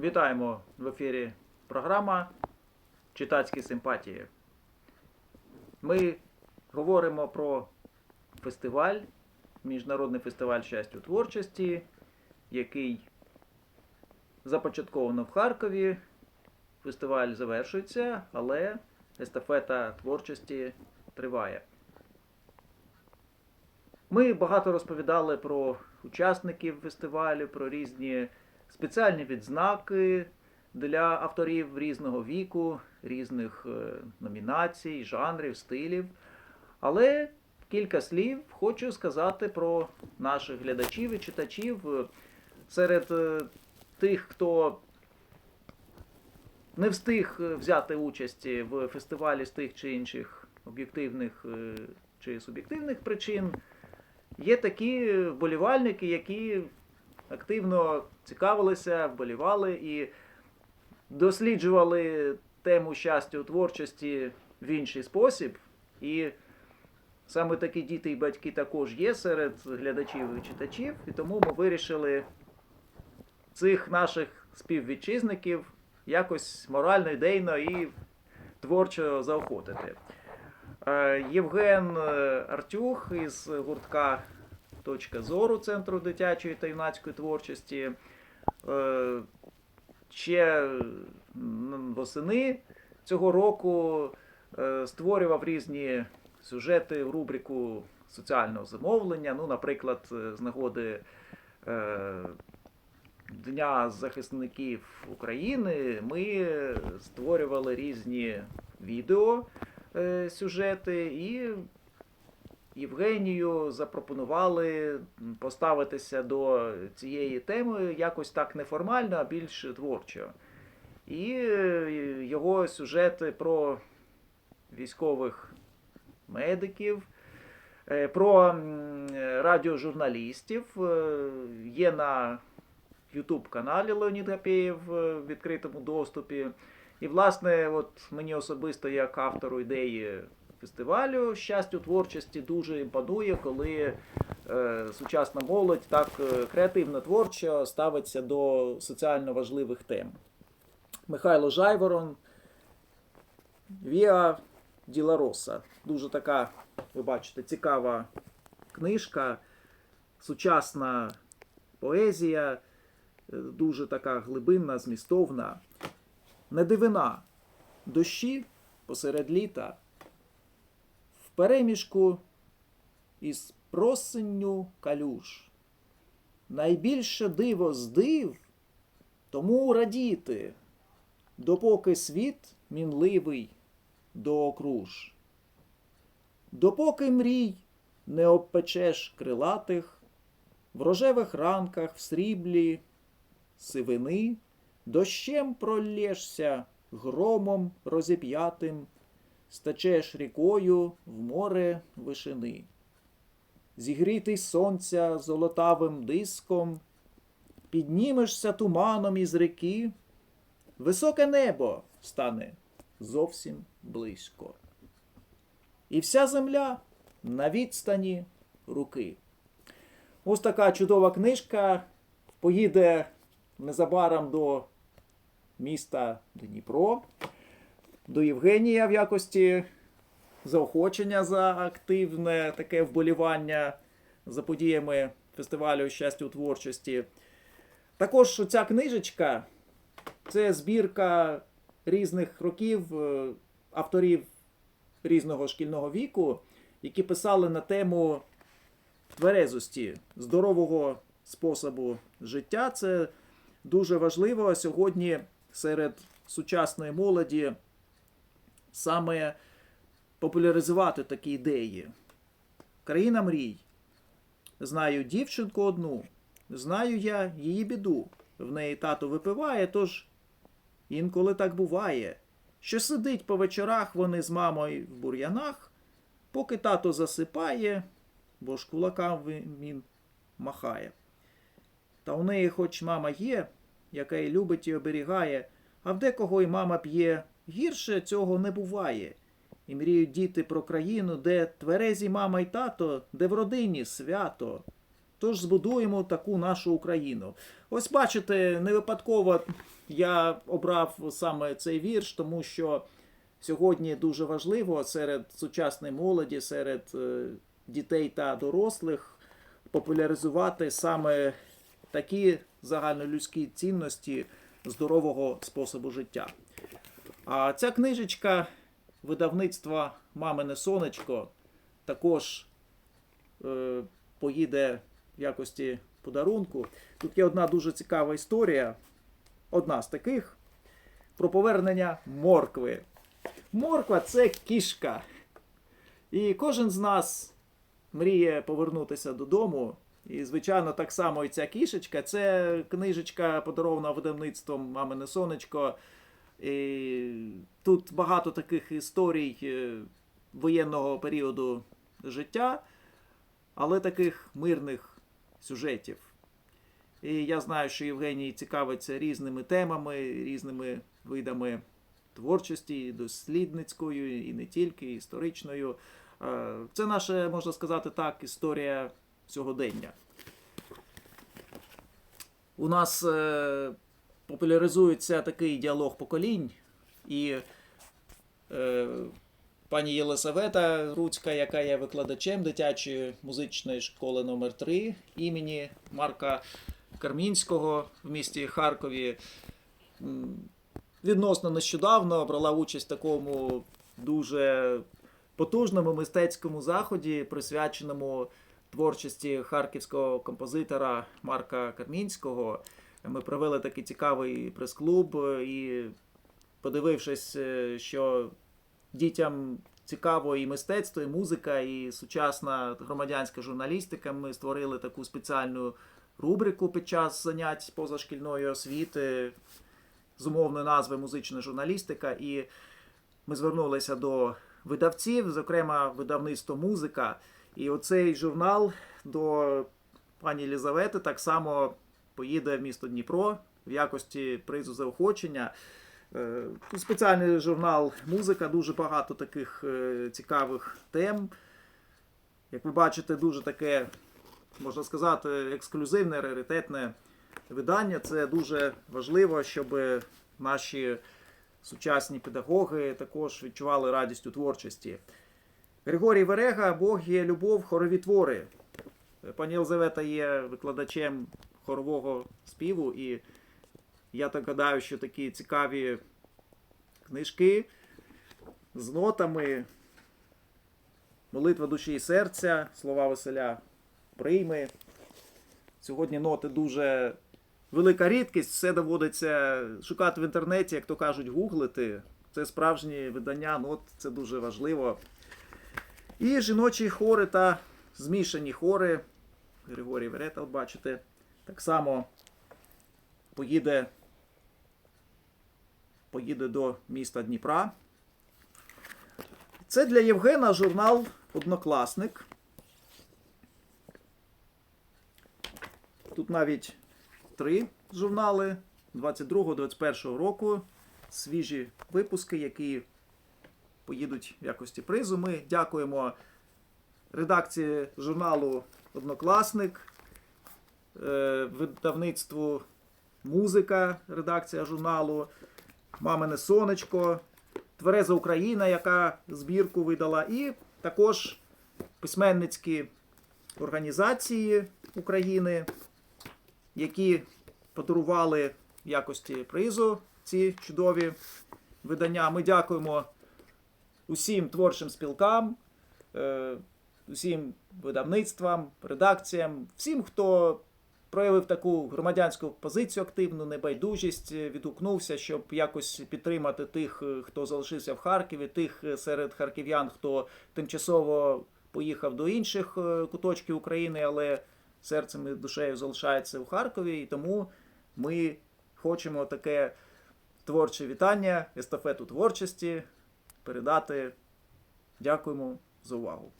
Вітаємо в ефірі програма Читацькі симпатії. Ми говоримо про фестиваль, Міжнародний фестиваль щастя творчості, який започатковано в Харкові. Фестиваль завершується, але естафета творчості триває. Ми багато розповідали про учасників фестивалю, про різні спеціальні відзнаки для авторів різного віку, різних е, номінацій, жанрів, стилів. Але кілька слів хочу сказати про наших глядачів і читачів. Серед е, тих, хто не встиг е, взяти участь в фестивалі з тих чи інших об'єктивних чи суб'єктивних причин, є такі вболівальники, які активно цікавилися, вболівали і досліджували тему щастя у творчості в інший спосіб. І саме такі діти і батьки також є серед глядачів і читачів, і тому ми вирішили цих наших співвітчизників якось морально, ідейно і творчо заохотити. Е, Євген е, Артюх із гуртка Точка зору Центру дитячої та юнацької творчості. Е, Ще восени цього року е, створював різні сюжети в рубрику соціального замовлення. Ну, наприклад, е, з нагоди Дня захисників України ми створювали різні відео сюжети і Євгенію запропонували поставитися до цієї теми якось так неформально, а більш творчо. І е, його сюжети про військових медиків, е, про радіожурналістів е, є на YouTube каналі Леонід Гапєєв в відкритому доступі. І, власне, от мені особисто, як автору ідеї фестивалю щастя творчості дуже імпонує, коли е, сучасна молодь так е, креативно творчо ставиться до соціально важливих тем. Михайло Жайворон, Віа Ділароса. Дуже така, ви бачите, цікава книжка, сучасна поезія, е, дуже така глибинна, змістовна. Не дивина. Дощі посеред літа в переміжку із просенню калюш. Найбільше диво з див, тому радіти, допоки світ мінливий доокруж. Допоки мрій не обпечеш крилатих, в рожевих ранках в сріблі сивини, дощем пролєшся, громом розіп'ятим, стечеш рікою в море вишини. Зігрітий сонця золотавим диском, піднімешся туманом із реки, високе небо стане зовсім близько. І вся земля на відстані руки. Ось така чудова книжка поїде незабаром до міста Дніпро, до Євгенія в якості заохочення за активне таке вболівання за подіями фестивалю щастя у творчості. Також ця книжечка це збірка різних років е, авторів різного шкільного віку, які писали на тему тверезості, здорового способу життя. Це дуже важливо сьогодні серед сучасної молоді саме популяризувати такі ідеї. Країна мрій. Знаю дівчинку одну, знаю я її біду. В неї тато випиває, тож інколи так буває, що сидить по вечорах вони з мамою в бур'янах, поки тато засипає, бо ж кулакам він махає. Та у неї хоч мама є, яка й любить і оберігає, а в декого й мама п'є, гірше цього не буває. І мріють діти про країну, де тверезі мама й тато, де в родині свято. Тож збудуємо таку нашу Україну. Ось бачите, не випадково я обрав саме цей вірш, тому що сьогодні дуже важливо серед сучасної молоді, серед е, дітей та дорослих популяризувати саме такі загальнолюдські цінності здорового способу життя. А ця книжечка видавництва Мамине Сонечко також е, поїде в якості подарунку. Тут є одна дуже цікава історія, одна з таких, про повернення моркви. Морква це кішка. І кожен з нас мріє повернутися додому. І, звичайно, так само і ця кішечка. Це книжечка, подарована видавництвом Мамине Сонечко. Тут багато таких історій е, воєнного періоду життя, але таких мирних сюжетів. І я знаю, що Євгеній цікавиться різними темами, різними видами творчості, дослідницькою, і не тільки, історичною. Е, Це наша, можна сказати так, історія сьогодення. У нас е, популяризується такий діалог поколінь, і е, пані Єлисавета Руцька, яка є викладачем дитячої музичної школи номер 3 імені Марка Кармінського в місті Харкові, відносно нещодавно брала участь в такому дуже потужному мистецькому заході, присвяченому творчості харківського композитора Марка Кармінського. Ми провели такий цікавий прес-клуб е, і, подивившись, е, що дітям цікаво і мистецтво, і музика, і сучасна громадянська журналістика, ми створили таку спеціальну рубрику під час занять позашкільної освіти з умовною назвою Музична журналістика. І ми звернулися до видавців, зокрема видавництво музика. І оцей журнал до пані Єлізавети так само поїде в місто Дніпро в якості призу заохочення. Е, Спеціальний журнал Музика, дуже багато таких е, цікавих тем. Як ви бачите, дуже таке, можна сказати, ексклюзивне, раритетне видання. Це дуже важливо, щоб наші сучасні педагоги також відчували радість у творчості. Григорій Верега, Бог є любов, хорові твори. Пані Єлизавета є викладачем хорового співу, і я так гадаю, що такі цікаві книжки з нотами, молитва душі і серця, слова Василя прийми. Сьогодні ноти дуже велика рідкість, все доводиться шукати в інтернеті, як то кажуть, гуглити. Це справжні видання нот, це дуже важливо. І жіночі хори та змішані хори. Григорій Верета, от бачите, так само поїде, поїде до міста Дніпра. Це для Євгена журнал Однокласник. Тут навіть три журнали 22-21 року. Свіжі випуски, які поїдуть в якості призу. Ми дякуємо редакції журналу Однокласник, видавництву Музика, редакція журналу, Мамине Сонечко, Твереза Україна, яка збірку видала, і також письменницькі організації України, які подарували в якості призу ці чудові видання. Ми дякуємо усім творчим спілкам, е, усім видавництвам, редакціям, всім, хто проявив таку громадянську позицію активну, небайдужість, е, відгукнувся, щоб якось підтримати тих, е, хто залишився в Харкові, тих е, серед харків'ян, хто тимчасово поїхав до інших куточків України, але серцем і душею залишається у Харкові. І тому ми хочемо таке творче вітання, естафету творчості передати. Дякуємо за увагу.